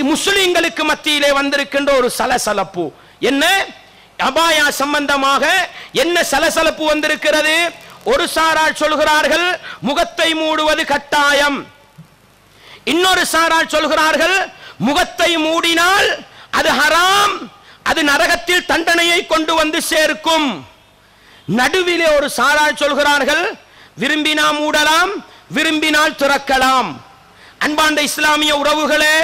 முஸ்லிம்களுக்கு மத்தியிலே வந்திருக்கின்ற ஒரு சலசலப்பு. என்ன? அபாயா சம்பந்தமாக என்ன சலசலப்பு வந்திருக்கிறது? ஒரு சாரால் சொல்கிறார்கள் முகத்தை மூடுவது கட்டாயம். இன்னொரு சாரால் சொல்கிறார்கள் முகத்தை மூடினால் அது ஹராம் அது நரகத்தில் தண்டனையை கொண்டு வந்து சேர்க்கும். நடுவிலே ஒரு சாரால் சொல்கிறார்கள் விரும்பினா மூடலாம் விரும்பினால் துறக்கலாம். அன்பாண்ட இஸ்லாமிய உறவுகளே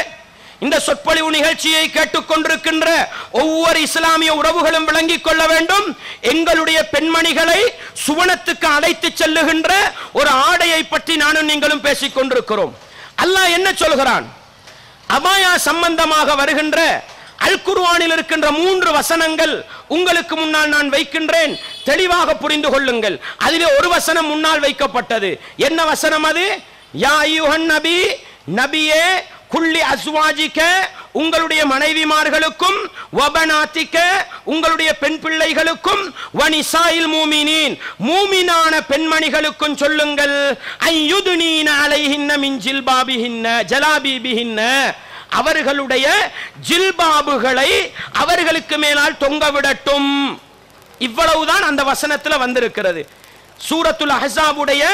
இந்த சொற்பொழிவு நிகழ்ச்சியை கேட்டுக்கொண்டிருக்கின்ற ஒவ்வொரு இஸ்லாமிய உறவுகளும் விளங்கிக் கொள்ள வேண்டும். எங்களுடைய பெண்மணிகளை சுவனத்துக்கு அழைத்து செல்லுகின்ற ஒரு ஆடையை பற்றி நானும் நீங்களும் பேசிக் கொண்டிருக்கிறோம். அல்லாஹ் என்ன சொல்கிறான்? அபாயா சம்பந்தமாக வருகின்ற அல் குர்வானில் இருக்கின்ற மூன்று வசனங்கள் உங்களுக்கு முன்னால் நான் வைக்கின்றேன். தெளிவாக புரிந்து கொள்ளுங்கள். அதிலே ஒரு வசனம் முன்னால் வைக்கப்பட்டது. என்ன வசனம் அது? யா அய்யுஹன் நபி நபியே குள்ளி அஸ்வாஜிக்க உங்களுடைய மனைவிமார்களுக்கும் வபநாத்திக்க உங்களுடைய பெண் பிள்ளைகளுக்கும் வனிசாயில் மூமினின் மூமினான பெண்மணிகளுக்கும் சொல்லுங்கள். ஐயுதுனீன அலைஹின்ன மின் ஜில்பாபிஹின்ன ஜலாபிபிஹின்ன. அவர்களுடைய ஜில்பாபுகளை அவர்களுக்கு மேலால் தொங்க விடட்டும். இவ்வளவுதான் அந்த வசனத்தில் வந்திருக்கிறது. சூரத்துல் அஹ்ஸாபுடைய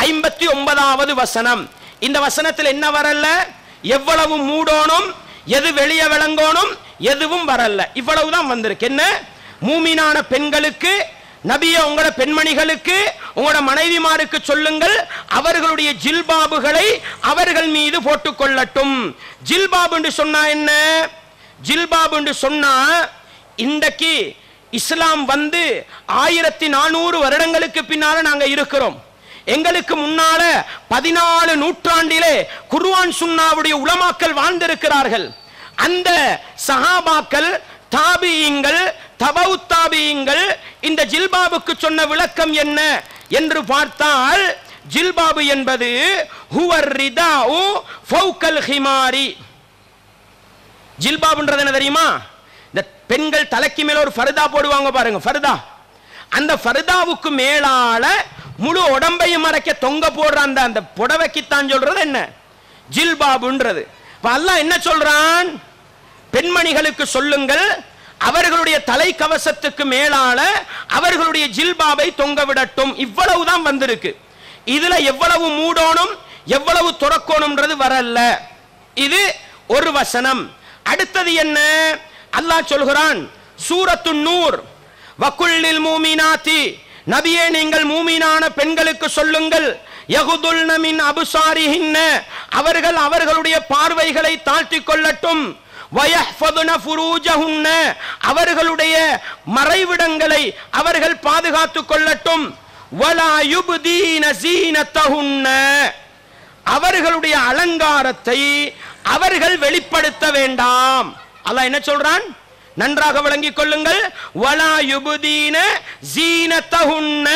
ஐம்பத்தி ஒன்பதாவது வசனம். இந்த வசனத்தில் என்ன வரல? எவ்வளவு மூடோனும் எது வெளியே விளங்கோனும் எதுவும் வரல இவ்வளவுதான் வந்திருக்கு. என்ன? மூமினான பெண்களுக்கு நபிய உங்களோட பெண்மணிகளுக்கு உங்களோட மனைவிமாருக்கு சொல்லுங்கள் அவர்களுடைய ஜில்பாபுகளை அவர்கள் மீது போட்டுக் கொள்ளட்டும். ஜில்பாப் என்று சொன்னா என்ன? ஜில்பாபு என்று சொன்னா இன்றைக்கு இஸ்லாம் வந்து ஆயிரத்தி நானூறு வருடங்களுக்கு பின்னால நாங்க இருக்கிறோம். எங்களுக்கு முன்னால பதினாலு நூற்றாண்டிலே குர்வான் சுன்னாவுடைய உளமாக்கள் வாழ்ந்திருக்கிறார்கள். அந்த சஹாபாக்கள் தாபியங்கள் தபவு தாபியங்கள் இந்த ஜில்பாபுக்கு சொன்ன விளக்கம் என்ன என்று பார்த்தால் ஜில்பாபு என்பது ஹுவர் ரிதாஉ ஃபௌகல் ஹிமாரி. ஜில்பாபுன்றது என்ன தெரியுமா? இந்த பெண்கள் தலைக்கு மேல ஒரு ஃபர்தா போடுவாங்க பாருங்க ஃபர்தா. அந்த ஃபர்தாவுக்கு மேலால முழு உடம்பையும் மறைக்க தொங்க போடுற அந்த அந்த புடவைக்குத்தான் சொல்றது என்ன? ஜில்பாபுன்றது. இப்ப அல்லாஹ் என்ன சொல்றான்? பெண்மணிகளுக்கு சொல்லுங்கள் அவர்களுடைய தலை கவசத்துக்கு மேலால அவர்களுடைய ஜில்பாபை தொங்க விடட்டும். இவ்வளவுதான் வந்திருக்கு. இதுல எவ்வளவு மூடோனும் எவ்வளவு துறக்கணும்ன்றது வரல இது ஒரு வசனம். அடுத்தது என்ன? அல்லாஹ் சொல்கிறான் சூரத்து நூர் வக்குள்ளில் மூமினாத்தி நபியே நீங்கள் மூமீனான பெண்களுக்கு சொல்லுங்கள். யகுதுல்ன மின் அபுசாரிஹின்ன. அவர்கள் அவர்களுடைய பார்வைகளை தாழ்த்தி கொள்ளட்டும். அவர்களுடைய மறைவிடங்களை அவர்கள் பாதுகாத்துக் கொள்ளட்டும். அவர்களுடைய அலங்காரத்தை அவர்கள் வெளிப்படுத்த வேண்டாம். அல்லாஹ் என்ன சொல்றான்? நன்றாக விளங்கிக் கொள்ளுங்கள். வலா யுபுதீன ஜீனத்தஹுன்ன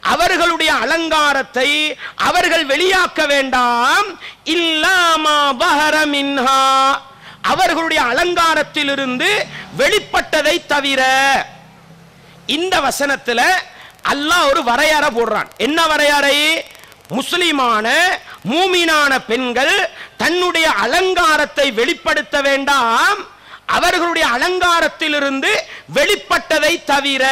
அவர்களுடைய அலங்காரத்தை அவர்கள் வெளியாக்க வேண்டாம். இல்லாமா பஹர மின்ஹா. அவர்களுடைய அலங்காரத்திலிருந்து வெளிப்பட்டதை தவிர இந்த வசனத்துல அல்லாஹ் ஒரு வரையறை போடுறான். என்ன வரையறை? முஸ்லிமான மூமினான பெண்கள் தன்னுடைய அலங்காரத்தை வெளிப்படுத்த வேண்டாம். அவர்களுடைய அலங்காரத்திலிருந்து வெளிப்பட்டதை தவிர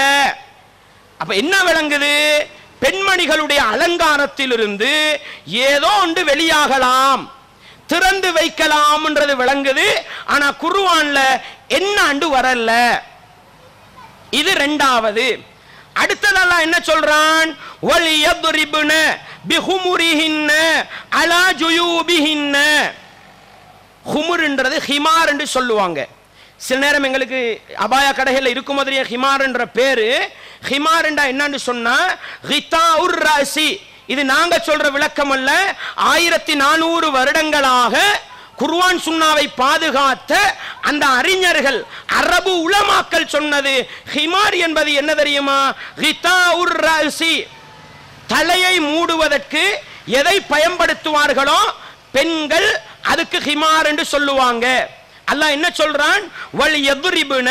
அப்ப என்ன விளங்குது? பெண்மணிகளுடைய அலங்காரத்திலிருந்து ஏதோ ஒன்று வெளியாகலாம் திறந்து வைக்கலாம்ன்றது விளங்குது ஆனா குருவான்ல என்ன ஆண்டு வரல? இது ரெண்டாவது. அடுத்ததெல்லாம் என்ன சொல்றான்? ஒலி யத்ரிபுன பிஹுமுரிஹின்ன அலா ஜுயூபிஹின்ன. ஹுமுர்ன்றது ஹிமார் என்று சொல்லுவாங்க. சில நேரம் எங்களுக்கு அபாய கடைகளில் இருக்கும் மாதிரியே ஹிமார் என்ற பேரு. ஹிமார் என்னன்னு சொன்னா ஹிதா உர் ராசி. இது நாங்க சொல்ற விளக்கம் அல்ல. ஆயிரத்தி நானூறு வருடங்களாக குர்வான் சுன்னாவை பாதுகாத்த அந்த அறிஞர்கள் அரபு உளமாக்கல் சொன்னது. ஹிமார் என்பது என்ன தெரியுமா? ஹிதா உர் ராசி. தலையை மூடுவதற்கு எதை பயன்படுத்துவார்களோ பெண்கள் அதுக்கு ஹிமார் என்று சொல்லுவாங்க. அல்லாஹ் என்ன சொல்றான்? வல் எதுரிபுன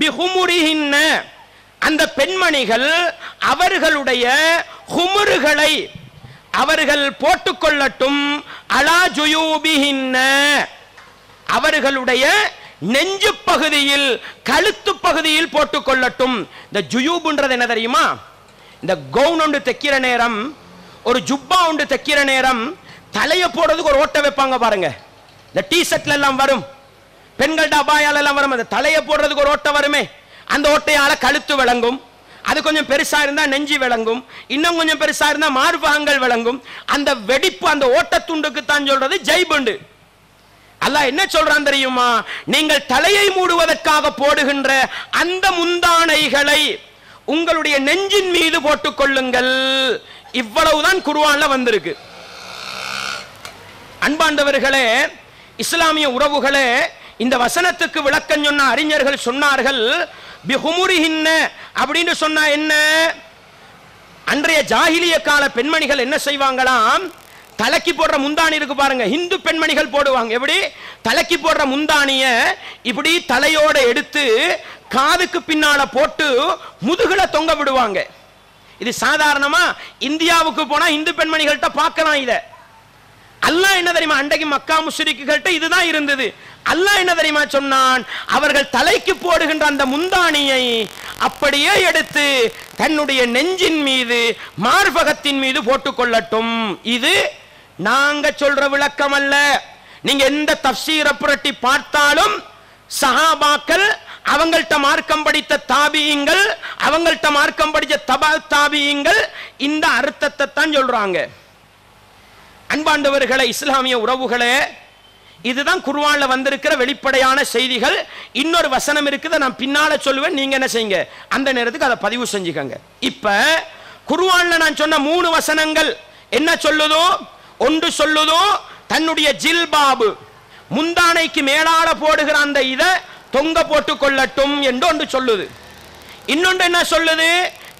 பிஹுமுரிஹின்ன. அந்த பெண்மணிகள் அவர்களுடைய ஹுமுறுகளை அவர்கள் போட்டுக்கொள்ளட்டும். அலா ஜுயூபிஹின்ன. அவர்களுடைய நெஞ்சு பகுதியில் கழுத்து பகுதியில் போட்டுக்கொள்ளட்டும். இந்த ஜுயூபுன்றது என்ன தெரியுமா? இந்த கவுன் ஒன்று தைக்கிற நேரம் ஒரு ஜுப்பா ஒன்று தைக்கிற நேரம் தலையை போடுறதுக்கு ஒரு ஓட்டை வைப்பாங்க பாருங்க. இந்த டி ஷர்ட்ல எல்லாம் வரும். பெண்கள்ட அபாயால எல்லாம் வரும். அந்த தலையை போடுறதுக்கு ஒரு ஓட்டை வருமே. அந்த ஓட்டையால கழுத்து விளங்கும். அது கொஞ்சம் பெருசா இருந்தா நெஞ்சு விளங்கும். இன்னும் கொஞ்சம் பெருசா இருந்தா மார்பகங்கள் விளங்கும். அந்த வெடிப்பு அந்த ஓட்டத்துண்டுக்கு தான் சொல்றது ஜெய்பண்டு. அல்லாஹ் என்ன சொல்றான் தெரியுமா? நீங்கள் தலையை மூடுவதற்காக போடுகின்ற அந்த முந்தானைகளை உங்களுடைய நெஞ்சின் மீது போட்டுக் கொள்ளுங்கள். இவ்வளவுதான் குருவான்ல வந்திருக்கு. அன்பாண்டவர்களே இஸ்லாமிய உறவுகளே இந்த வசனத்துக்கு விளக்கம் சொன்ன அறிஞர்கள் சொன்னார்கள் பிஹுமுரிஹின்ன அப்படின்னு சொன்னா என்ன? அன்றைய ஜாகிலிய கால பெண்மணிகள் என்ன செய்வாங்களாம்? தலைக்கு போடுற முந்தாணி இருக்கு பாருங்க இந்து பெண்மணிகள் போடுவாங்க. எப்படி? தலைக்கு போடுற முந்தானிய இப்படி தலையோட எடுத்து காதுக்கு பின்னால போட்டு முதுகுல தொங்க விடுவாங்க. இது சாதாரணமா? இந்தியாவுக்கு போனா இந்து பெண்மணிகள்கிட்ட பார்க்கலாம் இதை. அல்லாஹ் என்ன தெரியுமா? அன்றைக்கு மக்கா முஸ்ரிக்குகள்கிட்ட இதுதான் இருந்தது. அல்லாஹ் என்ன தெரியுமா சொன்னான்? அவர்கள் தலைக்கு போடுகின்ற அந்த முந்தானியை அப்படியே எடுத்து தன்னுடைய நெஞ்சின் மீது மார்பகத்தின் மீது போட்டுக்கொள்ளட்டும் இது நாங்க சொல்ற விளக்கம் அல்ல. நீங்க எந்த தப்சீரை புரட்டி பார்த்தாலும் சஹாபாக்கள் அவங்கள்ட்ட மார்க்கம் படித்த தாபியங்கள் அவங்கள்ட்ட மார்க்கம் படித்த தபா தாபியங்கள் இந்த அர்த்தத்தை தான் சொல்றாங்க. அன்பாண்டவர்களை இஸ்லாமிய உறவுகளே இதுதான் குருவானில் வந்திருக்கிற வெளிப்படையான செய்திகள். இன்னொரு வசனம் இருக்குது நான் பின்னால சொல்லுவேன் நீங்க என்ன செய்யுங்க? அந்த நேரத்துக்கு அதை பதிவு செஞ்சுக்கங்க. இப்ப குருவானில் நான் சொன்ன மூணு வசனங்கள் என்ன சொல்லுதோ ஒன்று சொல்லுதோ தன்னுடைய ஜில்பாபு முந்தானைக்கு மேலால போடுகிற அந்த இதை தொங்க போட்டு கொள்ளட்டும் என்று ஒன்று சொல்லுது. இன்னொன்று என்ன சொல்லுது?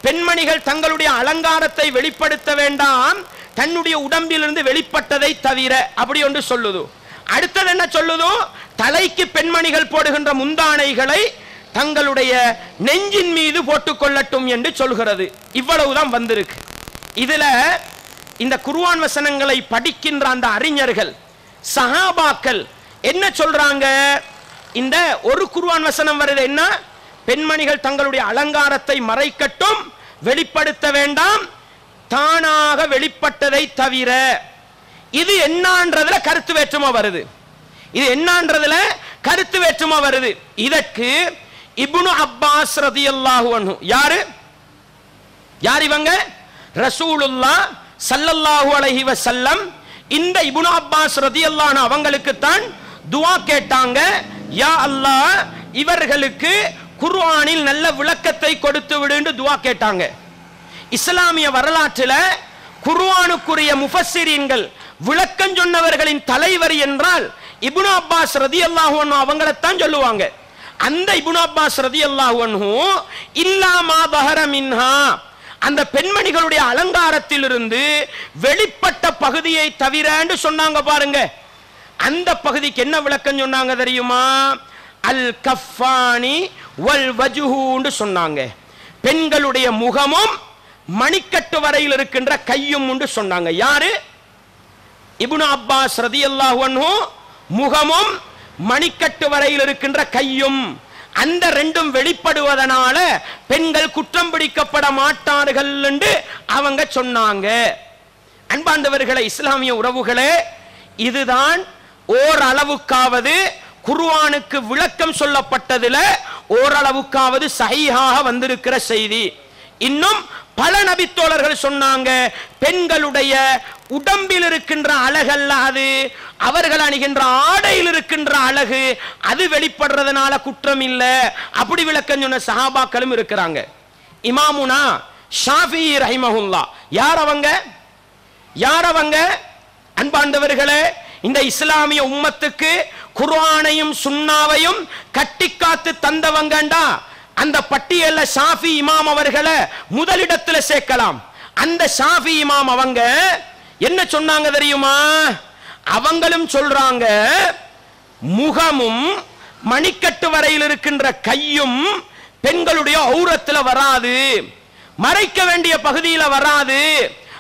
பெண்மணிகள் தங்களுடைய அலங்காரத்தை வெளிப்படுத்த வேண்டாம் தன்னுடைய உடம்பிலிருந்து வெளிப்பட்டதை தவிர அப்படி ஒன்று சொல்லுது. அடுத்தது என்ன சொல்லுதோ? தலைக்கு பெண்மணிகள் போடுகின்ற முந்தானைகளை தங்களுடைய நெஞ்சின் மீது போட்டுக் கொள்ளட்டும் என்று சொல்கிறது. இவ்வளவுதான் வந்திருக்கு. இதுல இந்த குருவான் வசனங்களை படிக்கின்ற அந்த அறிஞர்கள் சஹாபாக்கள் என்ன சொல்றாங்க? இந்த ஒரு குருவான் வசனம் வருது என்ன? பெண்மணிகள் தங்களுடைய அலங்காரத்தை மறைக்கட்டும் வெளிப்படுத்த வேண்டாம் தானாக வெளிப்பட்டதை தவிர. இது என்னன்றதுல கருத்து வேற்றுமை வருது. இது என்னன்றதுல கருத்து வேற்றுமை வருது. இதற்கு இப்னு அப்பாஸ் ரதியல்லாஹு அன்ஹு. யாரு? யார் இவங்க? ரசூலுல்லா சல்லல்லாஹு அலஹி வசல்லம் இந்த இப்னு அப்பாஸ் ரதியல்லாஹு அன்ஹு அவங்களுக்கு தான் துவா கேட்டாங்க. யா அல்லாஹ் இவர்களுக்கு குர்ஆனில் நல்ல விளக்கத்தை கொடுத்து விடுன்னு துவா கேட்டாங்க. இஸ்லாமிய வரலாற்றில் குர்ஆனுக்குரிய முஃபஸ்ஸிரீன்கள் விளக்கம் சொன்னவர்களின் தலைவர் என்றால் இப்னு அப்பாஸ் ரதி அல்லாஹு அவங்களைத்தான் சொல்லுவாங்க. அந்த இப்னு அப்பாஸ் ரதி அல்லாஹு இல்லாமா பஹர மின்ஹா. அந்த பெண்மணிகளுடைய அலங்காரத்திலிருந்து வெளிப்பட்ட பகுதியை தவிரன்னு சொன்னாங்க பாருங்க. அந்த பகுதிக்கு என்ன விளக்கம் சொன்னாங்க தெரியுமா? அல் கஃபானி வல் வஜுஹூன்னு சொன்னாங்க. பெண்களுடைய முகமும் மணிக்கட்டு வரையில் இருக்கின்ற கையும் உண்டு சொன்னாங்க. யாரு? இப்னு அப்பாஸ் ரதியல்லாஹு அன்ஹு முகமும் மணிக்கட்டு வரையில் இருக்கின்ற கையும் அந்த ரெண்டும் வெளிப்படுவதனால பெண்கள் குற்றம் பிடிக்கப்பட மாட்டார்கள் என்று அவங்க சொன்னாங்க. அன்பாண்டவர்களை இஸ்லாமிய உறவுகளே இதுதான் ஓரளவுக்காவது குர்வானுக்கு விளக்கம் சொல்லப்பட்டதுல ஓரளவுக்காவது சஹீஹாக வந்திருக்கிற செய்தி. இன்னும் பல நபித்தோழர்கள் சொன்னாங்க பெண்களுடைய உடம்பில் இருக்கின்ற அழகல்ல அது அவர்கள் அணிகின்ற ஆடையில் இருக்கின்ற அழகு அது வெளிப்படுறதுனால குற்றம் இல்லை அப்படி விளக்கம் சொன்ன சஹாபாக்களும் இருக்கிறாங்க. இமாமுனா ஷாஃபி ரஹிமஹுல்லா. யார் அவங்க? யார் அவங்க? அன்பாண்டவர்களே இந்த இஸ்லாமிய உம்மத்துக்கு குர்ஆனையும் சுன்னாவையும் கட்டி காத்து தந்தவங்கண்டா அந்த பட்டியல ஷாஃபி இமாம் அவர்களை முதலிடத்துல சேர்க்கலாம். அந்த ஷாஃபி இமாம் அவங்க என்ன சொன்னாங்க தெரியுமா? அவங்களும் சொல்றாங்க முகமும் மணிக்கட்டு வரையில் இருக்கின்ற கையும் பெண்களுடைய ஔரத்துல வராது. மறைக்க வேண்டிய பகுதியில வராது.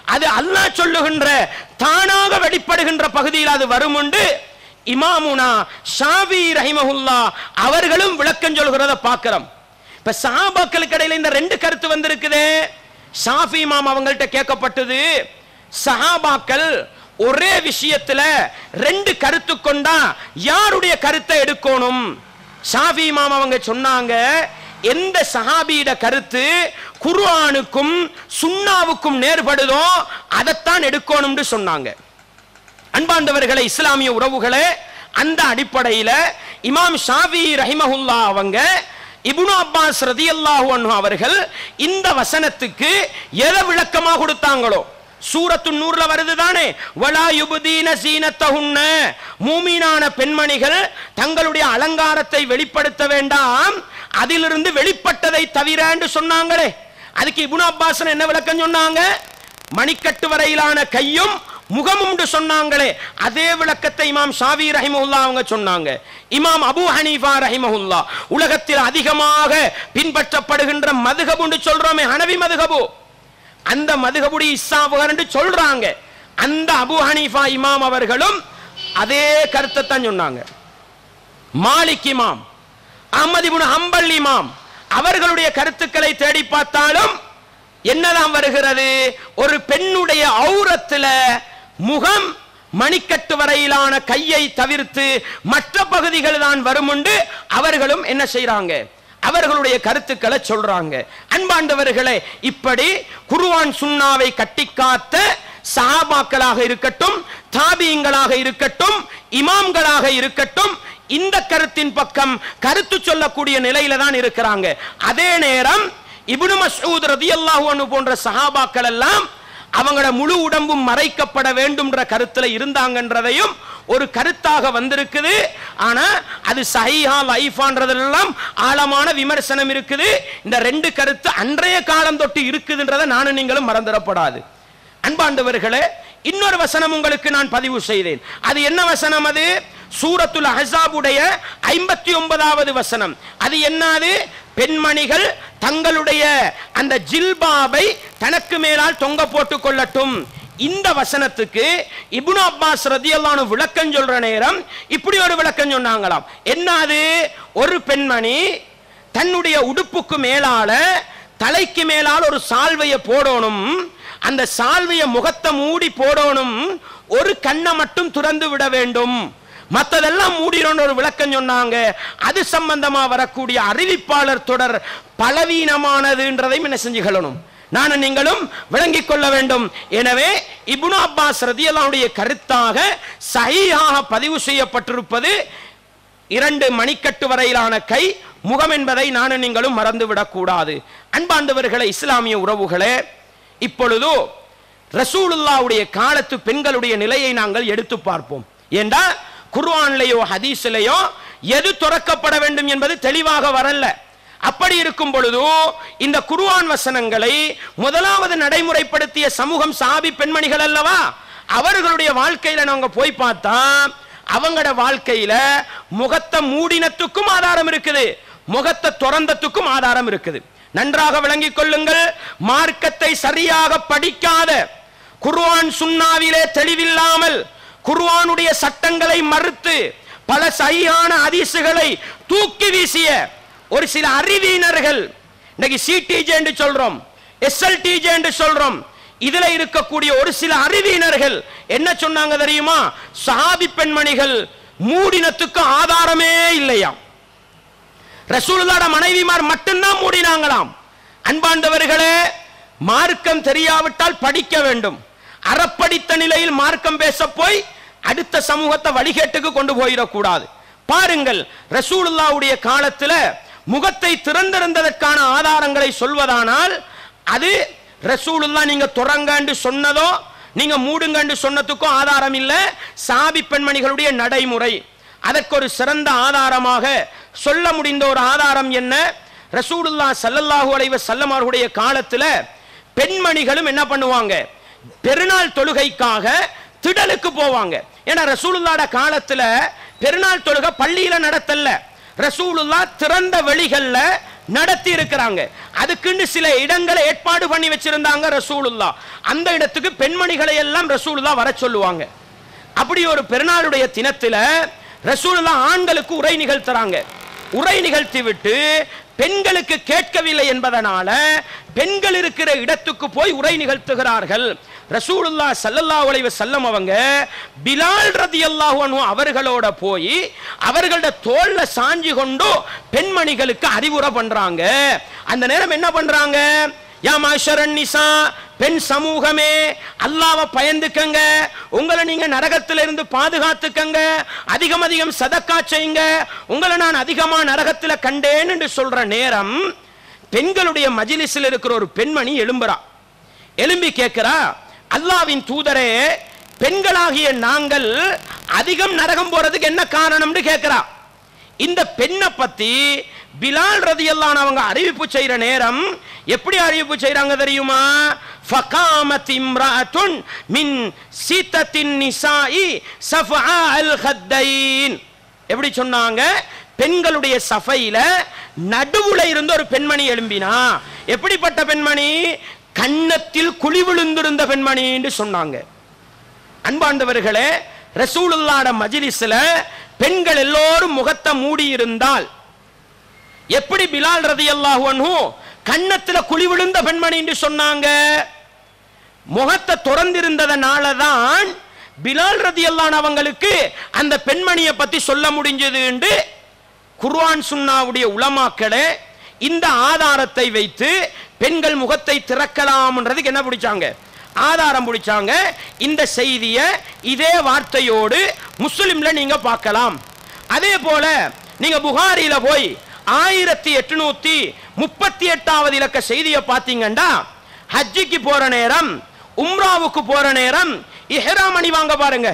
அது அல்லாஹ் சொல்லுகின்ற தானாக வெளிப்படுகின்ற பகுதியில் அது வருமுண்டு. இமாமுனா ஷாவி ரஹிமஹுல்லா அவர்களும் விளக்கம் சொல்கிறத பார்க்கிறோம். இப்ப சாபாக்களுக்கு இடையில இந்த ரெண்டு கருத்து வந்திருக்குதே. ஷாஃபி இமாம் அவங்கள்ட்ட கேட்கப்பட்டது சஹாபாக்கள் ஒரே விஷயத்துல ரெண்டு கருத்து கொண்டா யாருடைய கருத்தை எடுக்கணும்? ஷாஃபி இமாம் அவங்க சொன்னாங்க எந்த சஹாபியிட கருத்து குர்ஆனுக்கும் சுண்ணாவுக்கும் நேர்படுதோ அதைத்தான் எடுக்கணும்னு சொன்னாங்க. அன்பாந்தவர்களை இஸ்லாமிய உறவுகளை அந்த அடிப்படையில இமாம் ஷாஃபி ரஹிமஹுல்லா அவங்க இபுனு அப்பாஸ் ரதி அல்லாஹு அவர்கள் இந்த வசனத்துக்கு எதை விளக்கமாக கொடுத்தாங்களோ? சூரத்து நூறுல வருது தானே. வலா யுபுதீன சீனத்தகுன்ன மூமீனான பெண்மணிகள் தங்களுடைய அலங்காரத்தை வெளிப்படுத்த வேண்டாம். அதிலிருந்து வெளிப்பட்டதை தவிரன்னு சொன்னாங்களே. அதுக்கு இபுனு அப்பாஸ் என்ன விளக்கம் சொன்னாங்க? மணிக்கட்டு வரையிலான கையும் முகமுண்டு சொன்னாங்களே. அதே விளக்கத்தை இமாம் ஷாவி ரஹிமஹுல்லா அவங்க சொன்னாங்க. இமாம் அபு ஹனீஃபா ரஹிமஹுல்லா உலகத்தில் அதிகமாக பின்பற்றப்படுகின்ற மதுகபுண்டு சொல்றோமே ஹனவி மதுகபு. அந்த மதுகபுடி இஸ்ஸாபுகர் என்று சொல்றாங்க. அந்த அபு ஹனீஃபா இமாம் அவர்களும் அதே கருத்தை தான் சொன்னாங்க. மாலிக் இமாம் அஹமது இப்னு ஹம்பல் இமாம் அவர்களுடைய கருத்துக்களை தேடி பார்த்தாலும் என்னதான் வருகிறது? ஒரு பெண்ணுடைய ஔரத்துல முகம் மணிக்கட்டு வரையிலான கையை தவிர்த்து மற்ற பகுதிகள் தான் வருமுண்டு அவர்களும் என்ன செய்யறாங்க அவர்களுடைய கருத்துக்களை சொல்றாங்க. அன்பாண்டவர்களே இப்படி குருவான் சுண்ணாவை கட்டி காத்த சஹாபாக்களாக இருக்கட்டும் தாபியங்களாக இருக்கட்டும் இமாம்களாக இருக்கட்டும் இந்த கருத்தின் பக்கம் கருத்து சொல்லக்கூடிய நிலையில தான் இருக்கிறாங்க. அதே நேரம் இபுனு மசூத் ரதியல்லாஹு போன்ற சஹாபாக்கள் எல்லாம் அவங்களோட முழு உடம்பும் மறைக்கப்பட வேண்டும்ன்ற கருத்துல இருந்தாங்கன்றதையும் ஒரு கருத்தாக வந்திருக்குது. ஆனா அது சஹிஹா லைஃபான்றதெல்லாம் ஆழமான விமர்சனம் இருக்குது. இந்த ரெண்டு கருத்து அன்றைய காலம் தொட்டு இருக்குதுன்றதை நானும் நீங்களும் மறந்துடப்படாது அன்பாண்டவர்களே இன்னொரு வசனம் உங்களுக்கு நான் பதிவு செய்தேன். அது என்ன வசனம் அது? சூரத்துல் அஹ்ஸாபுடைய ஐம்பத்தி ஒன்பதாவது வசனம். அது என்னது? பெண்மணிகள் தங்களுடைய அந்த ஜில்பாபை தனக்கு மேலால் தொங்க போட்டுக் கொள்ளட்டும். இந்த வசனத்துக்கு இப்னு அப்பாஸ் ரதியல்லானு விளக்கம் சொல்ற நேரம் இப்படி ஒரு விளக்கம் சொன்னாங்களாம். என்னது? ஒரு பெண்மணி தன்னுடைய உடுப்புக்கு மேலால தலைக்கு மேலால் ஒரு சால்வையை போடணும். அந்த சால்வையை முகத்தை மூடி போடணும். ஒரு கண்ணை மட்டும் துறந்து விட வேண்டும். மத்ததெல்லாம் மூடிடணும் ஒரு விளக்கம் சொன்னாங்க. அது சம்பந்தமா வரக்கூடிய அறிவிப்பாளர் தொடர் பலவீனமானதுன்றதையும் என்ன செஞ்சுக்கணும் நானும் நீங்களும் விளங்கிக் கொள்ள வேண்டும். எனவே இப்னு அப்பாஸ் ரதியல்லாவுடைய கருத்தாக சகியாக பதிவு செய்யப்பட்டிருப்பது இரண்டு மணிக்கட்டு வரையிலான கை முகம் என்பதை நானும் நீங்களும் மறந்துவிடக்கூடாது. அன்பாண்டவர்களே இஸ்லாமிய உறவுகளே இப்பொழுதோ ரசூலுல்லாவுடைய காலத்து பெண்களுடைய நிலையை நாங்கள் எடுத்து பார்ப்போம். ஏண்டா? குர்வான்லையோ ஹதீஸ்லையோ எது துறக்கப்பட வேண்டும் என்பது தெளிவாக வரல. அப்படி இருக்கும் பொழுது இந்த குருவான் வசனங்களை முதலாவது நடைமுறைப்படுத்திய சமூகம் சாபி பெண்மணிகள் அல்லவா? அவர்களுடைய வாழ்க்கையில நாங்க போய் பார்த்தா அவங்களோட வாழ்க்கையில முகத்தை மூடினத்துக்கும் ஆதாரம் இருக்குது. முகத்தை துறந்தத்துக்கும் ஆதாரம் இருக்குது. நன்றாக விளங்கிக் கொள்ளுங்கள். மார்க்கத்தை சரியாக படிக்காத குர்வான் சுண்ணாவிலே தெளிவில்லாமல் குர்வானுடைய சட்டங்களை மறுத்து பல சரியான அதிசுகளை தூக்கி வீசிய ஒரு சில அறிவியினர்கள் இன்னைக்கு சிடிஜே என்று சொல்றோம் எஸ்எல்டிஜே என்று சொல்றோம் இதுல இருக்கக்கூடிய ஒரு சில அறிவியினர்கள் என்ன சொன்னாங்க தெரியுமா? சஹாபி பெண்மணிகள் மூடினத்துக்கு ஆதாரமே இல்லையாம். ரசூலுல்லாட மனைவிமார் மட்டும்தான் மூடினாங்களாம். அன்பாண்டவர்களே மார்க்கம் தெரியாவிட்டால் படிக்க வேண்டும். அறப்படித்த நிலையில் மார்க்கம் பேச போய் அடுத்த சமூகத்தை வழிகேட்டுக்கு கொண்டு போயிடக்கூடாது. பாருங்கள் ரசூலுல்லாவுடைய காலத்தில் முகத்தை திறந்திருந்ததற்கான ஆதாரங்களை சொல்வதானால் அது ரசூலுல்லா நீங்க துறங்கன்னு சொன்னதோ நீங்க மூடுங்கன்னு சொன்னதுக்கும் ஆதாரம் இல்லை. சாபி பெண்மணிகளுடைய நடைமுறை. அதற்கு ஒரு சிறந்த ஆதாரமாக சொல்ல முடிந்த ஒரு ஆதாரம் என்ன? ரசூலுல்லா சல்லல்லாஹு அலைவ சல்லமார்களுடைய காலத்தில் பெண்மணிகளும் என்ன பண்ணுவாங்க? பெருநாள் தொழுகைக்காக திடலுக்கு போவாங்க. ஏன்னா ரசூலுல்லாட காலத்துல பெருநாள் தொழுகை பள்ளியில நடத்தல ரசூலுல்லா திறந்த வெளிகள்ல நடத்தி இருக்கிறாங்க. அதுக்குன்னு சில இடங்களை ஏற்பாடு பண்ணி வச்சிருந்தாங்க ரசூலுல்லா. அந்த இடத்துக்கு பெண்மணிகளை எல்லாம் ரசூலுல்லா வர சொல்லுவாங்க. அப்படி ஒரு பெருநாளுடைய தினத்துல ரசூலுல்லா ஆண்களுக்கு உரை நிகழ்த்துறாங்க. உரை நிகழ்த்தி விட்டு பெண்களுக்கு கேட்கவில்லை என்பதனால பெண்கள் இருக்கிற இடத்துக்கு போய் உரை நிகழ்த்துகிறார்கள். ரசூலுல்லா சல்லல்லா உலைவ செல்லம் அவங்க பிலால் ரதியல்லாஹு அன்ஹு அவர்களோட போய் அவர்களோட தோல்ல சாஞ்சி கொண்டு பெண்மணிகளுக்கு அறிவுரை பண்றாங்க. அந்த நேரம் என்ன பண்றாங்க? நிசா பெண் சமூகமே அல்லாவை பயந்துக்கங்க. உங்களை நீங்க நரகத்துல இருந்து பாதுகாத்துக்கங்க. அதிகம் அதிகம் சதக்கா செய்யுங்க. உங்களை நான் அதிகமா நரகத்துல கண்டேன் என்று சொல்ற நேரம் பெண்களுடைய மஜிலிஸில் இருக்கிற ஒரு பெண்மணி எழும்புறா. எழும்பி கேட்கிறா அல்லாவின் தூதரே பெண்களாகிய நாங்கள் அதிகம் நரகம் போறதுக்கு என்ன காரணம்னு கேட்கிறா இந்த பெண்ணை பத்தி பிலால் ரதியல்லான் அவங்க அறிவிப்பு செய்யற நேரம் எப்படி அறிவிப்பு செய்கிறாங்க தெரியுமா? ஃபகாமத் இம்ராத்துன் மின் சீத்தத்தின் நிசாஇ சஃபா அல் எப்படி சொன்னாங்க? பெண்களுடைய சஃபையில நடுவுல இருந்து ஒரு பெண்மணி எழும்பினா எப்படிப்பட்ட பெண்மணி? கன்னத்தில் குழி விழுந்திருந்த பெண்மணி என்று சொன்னாங்க. அன்பாண்டவர்களே ரசூலுல்லாட மஜிலிஸ்ல பெண்கள் எல்லோரும் முகத்தை மூடி இருந்தால் எப்படி பிலால் ரதி அல்லாஹு கண்ணத்துல குழி விழுந்த பெண்மணி என்று சொன்னாங்க? முகத்தை திறந்திருந்ததனால தான் பிலால் ரதியல்லான் அவங்களுக்கு அந்த பெண்மணியை பத்தி சொல்ல முடிஞ்சது என்று குர்வான் சுன்னாவுடைய உளமாக்களே இந்த ஆதாரத்தை வைத்து பெண்கள் முகத்தை திறக்கலாம்ன்றதுக்கு என்ன பிடிச்சாங்க? ஆதாரம் பிடிச்சாங்க. இந்த செய்தியை இதே வார்த்தையோடு முஸ்லிம்ல நீங்க பார்க்கலாம். அதே போல நீங்க புகாரியில போய் ஆயிரத்தி எட்டுநூத்தி முப்பத்தி எட்டாவது இலக்க செய்தியை பார்த்தீங்கன்னா ஹஜ்ஜிக்கு போற நேரம் உம்ராவுக்கு போற நேரம் இஹ்ராம் அணி வாங்க பாருங்க.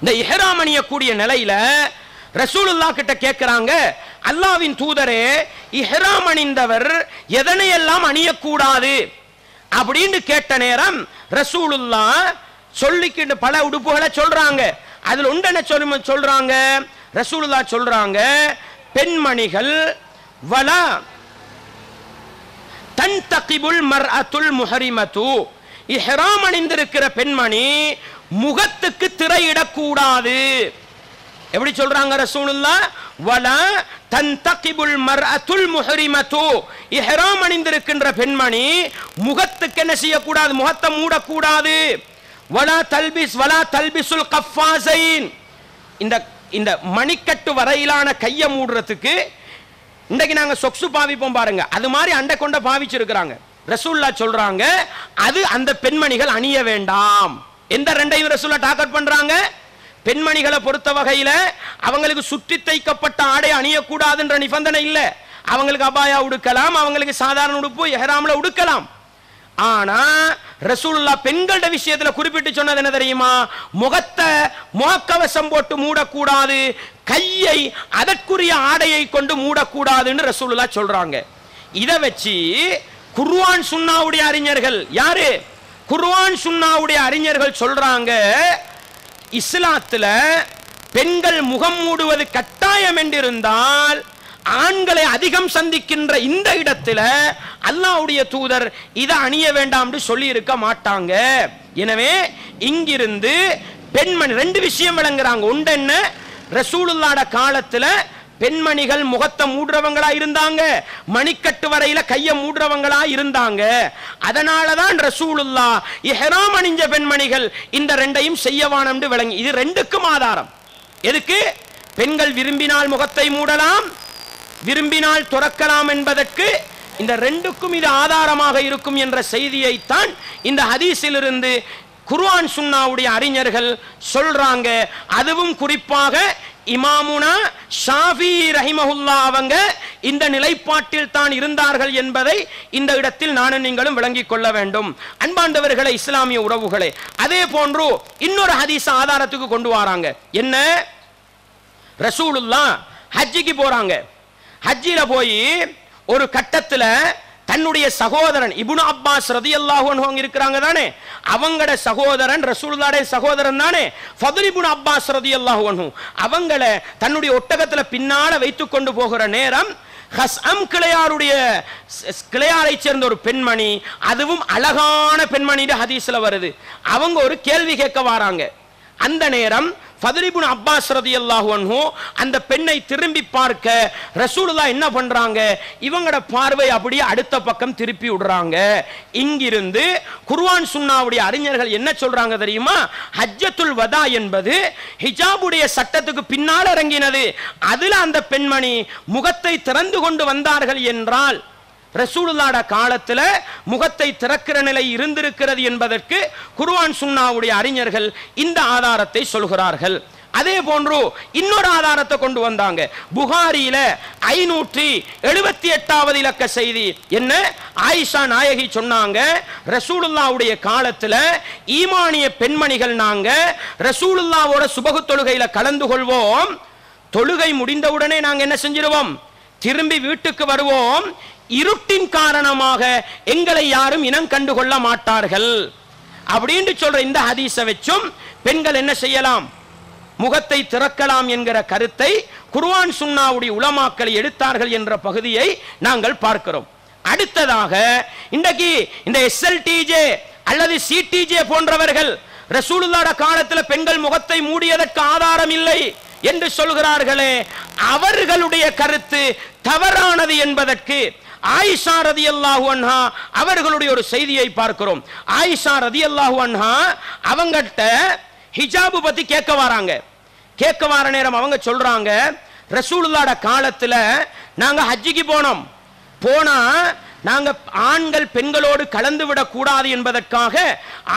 இந்த இஹ்ராம் அணியக்கூடிய நிலையில ரசூலுல்லா கிட்ட கேட்கிறாங்க அல்லாவின் தூதரே இஹராம் அணிந்தவர் எதனையெல்லாம் அணியக்கூடாது அப்படின்னு கேட்ட நேரம் ரசூலுல்லா சொல்லிக்கிட்டு பல உடுப்புகளை சொல்றாங்க. அதுல ஒன்று என்ன சொல்றாங்க? ரசூலுல்லா சொல்றாங்க பெண்மணிகள் வலா தன் தகிபுல் மர் அத்துல் முஹரிமது இஹ்ராம் அணிந்திருக்கிற பெண்மணி முகத்துக்கு திரையிடக்கூடாது. எப்படி சொல்றாங்க ரசூலுல்லா வல தன் தகிபுல் மர் அத்துல் முஹரிமது இஹ்ராம் அணிந்திருக்கின்ற பெண்மணி முகத்துக்கு என்ன செய்யக்கூடாது? முகத்தை மூடக்கூடாது. வலா தல்பிஸ் வலா தல்பிசுல் கஃபாசைன் இந்த இந்த மணிக்கட்டு வரையிலான கையை மூடுறதுக்கு இன்றைக்கு நாங்கள் சொக்ஸு பாவிப்போம் பாருங்க. அது மாதிரி அண்டை கொண்ட பாவிச்சிருக்கிறாங்க. ரசூல்லா சொல்றாங்க அது அந்த பெண்மணிகள் அணிய வேண்டாம். எந்த ரெண்டையும் ரசூல்லா டாக்கட் பண்றாங்க? பெண்மணிகளை பொறுத்த வகையில அவங்களுக்கு சுற்றி தைக்கப்பட்ட ஆடை அணியக்கூடாதுன்ற நிபந்தனை இல்லை. அவங்களுக்கு அபாயா உடுக்கலாம் அவங்களுக்கு சாதாரண உடுப்பு எஹராமில் உடுக்கலாம். ஆனா ரசூல்லா பெண்களோட விஷயத்துல குறிப்பிட்டு சொன்னது என்ன தெரியுமா? முகத்தை முகக்கவசம் போட்டு மூடக்கூடாது கையை அதற்குரிய ஆடையை கொண்டு மூடக்கூடாதுன்னு ரசூல்லா சொல்றாங்க. இதை வச்சு குர்வான் சுன்னாவுடைய அறிஞர்கள் யாரு? குர்வான் சுன்னாவுடைய அறிஞர்கள் சொல்றாங்க இஸ்லாத்துல பெண்கள் முகம் மூடுவது கட்டாயம் என்றிருந்தால் ஆண்களை அதிகம் சந்திக்கின்ற இந்த இடத்துல அல்லாஹ்வுடைய தூதர் இதை அணிய வேண்டாம் என்று சொல்லி இருக்க மாட்டாங்க. எனவே இங்கிருந்து பெண்மணி ரெண்டு விஷயம் விளங்குறாங்க. ஒன்று என்ன? ரசூலுல்லாட காலத்துல பெண்மணிகள் முகத்தை மூடுறவங்களா இருந்தாங்க. மணிக்கட்டு வரையில கையை மூடுறவங்களா இருந்தாங்க. அதனாலதான் ரசூலுல்லா இஹராம் அணிஞ்ச பெண்மணிகள் இந்த ரெண்டையும் செய்யவானம்னு விளங்கி இது ரெண்டுக்கும் ஆதாரம். எதுக்கு? பெண்கள் விரும்பினால் முகத்தை மூடலாம் விரும்பினால் துறக்கலாம் என்பதற்கு இந்த ரெண்டுக்கும் இது ஆதாரமாக இருக்கும் என்ற செய்தியைத்தான் இந்த ஹதீஸிலிருந்து குர்ஆன் சுன்னாவுடைய அறிஞர்கள் சொல்றாங்க. அதுவும் குறிப்பாக இமாமுனா ஷாஃபி ரஹிமஹுல்லா அவங்க இந்த நிலைப்பாட்டில் தான் இருந்தார்கள் என்பதை இந்த இடத்தில் நானும் நீங்களும் விளங்கிக் கொள்ள வேண்டும். அன்பாண்டவர்களே இஸ்லாமிய உறவுகளே அதே போன்று இன்னொரு ஹதீஸ் ஆதாரத்துக்கு கொண்டு வராங்க. என்ன? ரசூலுல்லா ஹஜ்ஜிக்கு போறாங்க. ஹஜ்ஜில போய் ஒரு கட்டத்துல தன்னுடைய சகோதரன் இபுனு அப்பாஸ் ரதியல்லாஹு அன்ஹு இருக்கிறாங்க தானே? அவங்களோட சகோதரன் ரசூல்லாடைய சகோதரன் தானே? ஃபதுல் இப்னு அப்பாஸ் ரதியல்லாஹு அன்ஹு. அவங்கள தன்னுடைய ஒட்டகத்துல பின்னால வைத்து கொண்டு போகிற நேரம் ஹஸ்அம் கிளையாருடைய கிளையாரைச் கிளையாரை சேர்ந்த ஒரு பெண்மணி அதுவும் அழகான பெண்மணி ஹதீஸ்ல வருது. அவங்க ஒரு கேள்வி கேட்க வராங்க. அந்த நேரம் ஃபதுலிபுன் அப்பாஸ் ரதியல்லாஹு அன்ஹு அந்த பெண்ணை திரும்பி பார்க்க ரசூலுல்லா என்ன பண்றாங்க? இவங்களோட பார்வை அப்படியே அடுத்த பக்கம் திருப்பி விடுறாங்க. இங்கிருந்து குர்வான் சுன்னாவுடைய அறிஞர்கள் என்ன சொல்றாங்க தெரியுமா? ஹஜ்ஜத்துல் வதா என்பது ஹிஜாபுடைய சட்டத்துக்கு பின்னால் இறங்கினது. அதுல அந்த பெண்மணி முகத்தை திறந்து கொண்டு வந்தார்கள் என்றால் ரசூலுல்லாட காலத்தில் முகத்தை திறக்கிற நிலை இருந்திருக்கிறது என்பதற்கு குர்வான் சுன்னாவுடைய அறிஞர்கள் இந்த ஆதாரத்தை சொல்கிறார்கள். அதே போன்று இன்னொரு ஆதாரத்தை கொண்டு வந்தாங்க. புகாரியில ஐநூற்றி எழுபத்தி எட்டாவது இலக்க செய்தி. என்ன? ஆயிஷா நாயகி சொன்னாங்க ரசூலுல்லாவுடைய காலத்துல ஈமானிய பெண்மணிகள் நாங்க ரசூலுல்லாவோட சுபகு தொழுகையில கலந்து கொள்வோம். தொழுகை முடிந்தவுடனே நாங்க என்ன செஞ்சிருவோம்? திரும்பி வீட்டுக்கு வருவோம். இருட்டின் காரணமாக எங்களை யாரும் இனம் கண்டு கொள்ள மாட்டார்கள். அப்படின்னு சொல்ற இந்த ஹதீஸை வச்சும் பெண்கள் என்ன செய்யலாம்? முகத்தை திறக்கலாம் என்கிற கருத்தை குர்வான் சுன்னாவுடைய உளமாக்களை எடுத்தார்கள் என்ற பகுதியை நாங்கள் பார்க்கிறோம். அடுத்ததாக இன்றைக்கு இந்த எஸ்எல்டிஜே அல்லது சிடிஜே போன்றவர்கள் ரசூலுல்லாட காலத்தில் பெண்கள் முகத்தை மூடியதற்கு ஆதாரம் இல்லை. என்று சொல்கிறார்களே அவர்களுடைய கருத்து தவறானது என்பதற்கு ஆயிஷா ரதி அல்லாஹு அன்ஹா அவர்களுடைய ஒரு செய்தியை பார்க்கிறோம். ஆயிஷா ரதியல்லாஹு அன்ஹா அவங்கள்ட்ட ஹிஜாபு பத்தி கேட்க வராங்க. கேட்க வர நேரம் அவங்க சொல்றாங்க ரசூலுல்லாட காலத்துல நாங்க ஹஜ்ஜிக்கு போனோம். போனா நாங்க ஆண்கள் பெண்களோடு கலந்து விடக்கூடாது என்பதற்காக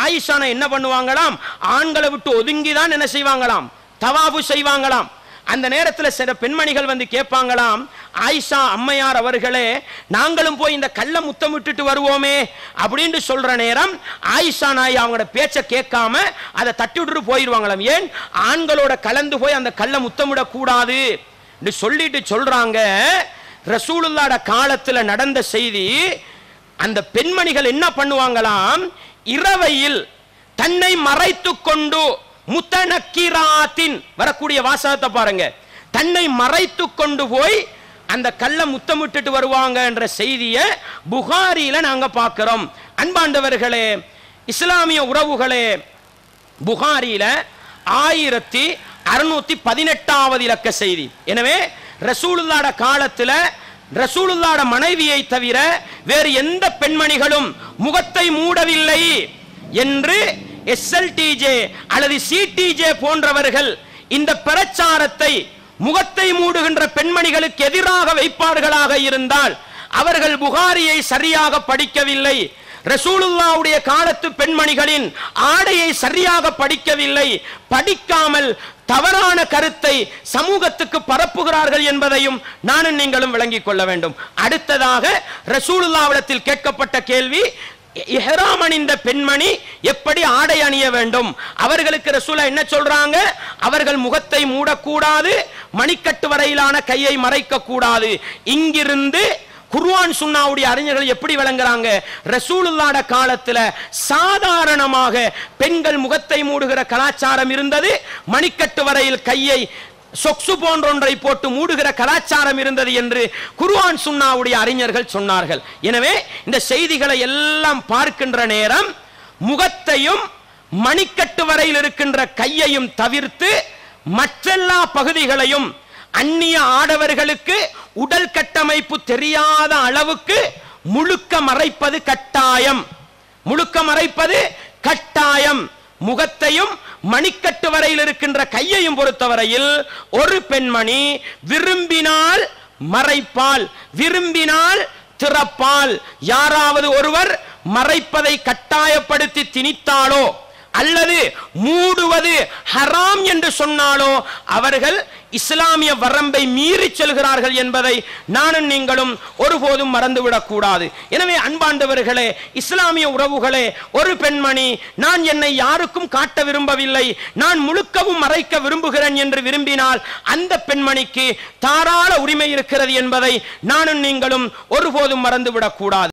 ஆயிஷான என்ன பண்ணுவாங்களாம்? ஆண்களை விட்டு ஒதுங்கி தான் என்ன செய்வாங்களாம்? தவாபு செய்வாங்களாம். அந்த நேரத்தில் சில பெண்மணிகள் வந்து கேட்பாங்களாம் ஆயிஷா அம்மையார் அவர்களே நாங்களும் போய் இந்த கல்லை முத்தமிட்டுட்டு வருவோமே அப்படின்னு சொல்ற நேரம் ஆயிஷா நாய் அவங்களோட பேச்சை கேட்காம அதை தட்டி விட்டுட்டு போயிடுவாங்களாம் ஏன்? ஆண்களோட கலந்து போய் அந்த கல்லை முத்தமிட கூடாது சொல்லிட்டு சொல்றாங்க. ரசூலுல்லாட காலத்துல நடந்த செய்தி அந்த பெண்மணிகள் என்ன பண்ணுவாங்களாம்? இரவையில் தன்னை மறைத்து கொண்டு முத்தனக்கிராத்தின் வரக்கூடிய வாசகத்தை பாருங்க. தன்னை மறைத்து கொண்டு போய் அந்த கல்லை முத்தமிட்டுட்டு வருவாங்க என்ற செய்தியை புகாரியில நாங்க பார்க்கிறோம். அன்பாண்டவர்களே இஸ்லாமிய உறவுகளே புகாரியில ஆயிரத்தி அறுநூத்தி பதினெட்டாவது இலக்க செய்தி. எனவே ரசூலுல்லாட காலத்துல ரசூலுல்லாட மனைவியை தவிர வேறு எந்த பெண்மணிகளும் முகத்தை மூடவில்லை என்று எஸ்எல்டிஜே அல்லது சிடிஜே போன்றவர்கள் இந்த பிரச்சாரத்தை முகத்தை மூடுகின்ற பெண்மணிகளுக்கு எதிராக வைப்பார்களாக இருந்தால் அவர்கள் புகாரியை சரியாக படிக்கவில்லை. ரசூலுல்லாவுடைய காலத்து பெண்மணிகளின் ஆடையை சரியாக படிக்கவில்லை. படிக்காமல் தவறான கருத்தை சமூகத்துக்கு பரப்புகிறார்கள் என்பதையும் நானும் நீங்களும் விளங்கிக் கொள்ள வேண்டும். அடுத்ததாக ரசூலுல்லாவிடத்தில் கேட்கப்பட்ட கேள்வி இஹ்ராம் அணிந்த பெண்மணி எப்படி ஆடை அணிய வேண்டும்? அவர்களுக்கு ரசூலா என்ன சொல்றாங்க? அவர்கள் முகத்தை மூடக்கூடாது மணிக்கட்டு வரையிலான கையை மறைக்க கூடாது இங்கிருந்து குர்வான் சுன்னாவுடைய அறிஞர்கள் எப்படி விளங்குறாங்க? ரசூலுல்லாட காலத்துல சாதாரணமாக பெண்கள் முகத்தை மூடுகிற கலாச்சாரம் இருந்தது மணிக்கட்டு வரையில் கையை சொக்சு போன்றொன்றை போட்டு மூடுகிற கலாச்சாரம் இருந்தது என்று குர்ஆன் சுன்னாவுடைய அறிஞர்கள் சொன்னார்கள். எனவே இந்த செய்திகளை எல்லாம் பார்க்கின்ற நேரம் முகத்தையும் மணிக்கட்டு வரையில் இருக்கின்ற கையையும் தவிர்த்து மற்றெல்லா பகுதிகளையும் அந்நிய ஆடவர்களுக்கு உடல் கட்டமைப்பு தெரியாத அளவுக்கு முழுக்க மறைப்பது கட்டாயம். முழுக்க மறைப்பது கட்டாயம். முகத்தையும் மணிக்கட்டு வரையில் இருக்கின்ற கையையும் பொறுத்தவரையில் ஒரு பெண்மணி விரும்பினால் மறைப்பால் விரும்பினால் திறப்பால். யாராவது ஒருவர் மறைப்பதை கட்டாயப்படுத்தி திணித்தாலோ அல்லது மூடுவது ஹராம் என்று சொன்னாலோ அவர்கள் இஸ்லாமிய வரம்பை மீறி செல்கிறார்கள் என்பதை நானும் நீங்களும் ஒருபோதும் மறந்துவிடக் கூடாது எனவே அன்பாண்டவர்களே இஸ்லாமிய உறவுகளே ஒரு பெண்மணி நான் என்னை யாருக்கும் காட்ட விரும்பவில்லை நான் முழுக்கவும் மறைக்க விரும்புகிறேன் என்று விரும்பினால் அந்த பெண்மணிக்கு தாராள உரிமை இருக்கிறது என்பதை நானும் நீங்களும் ஒருபோதும் மறந்துவிடக் கூடாது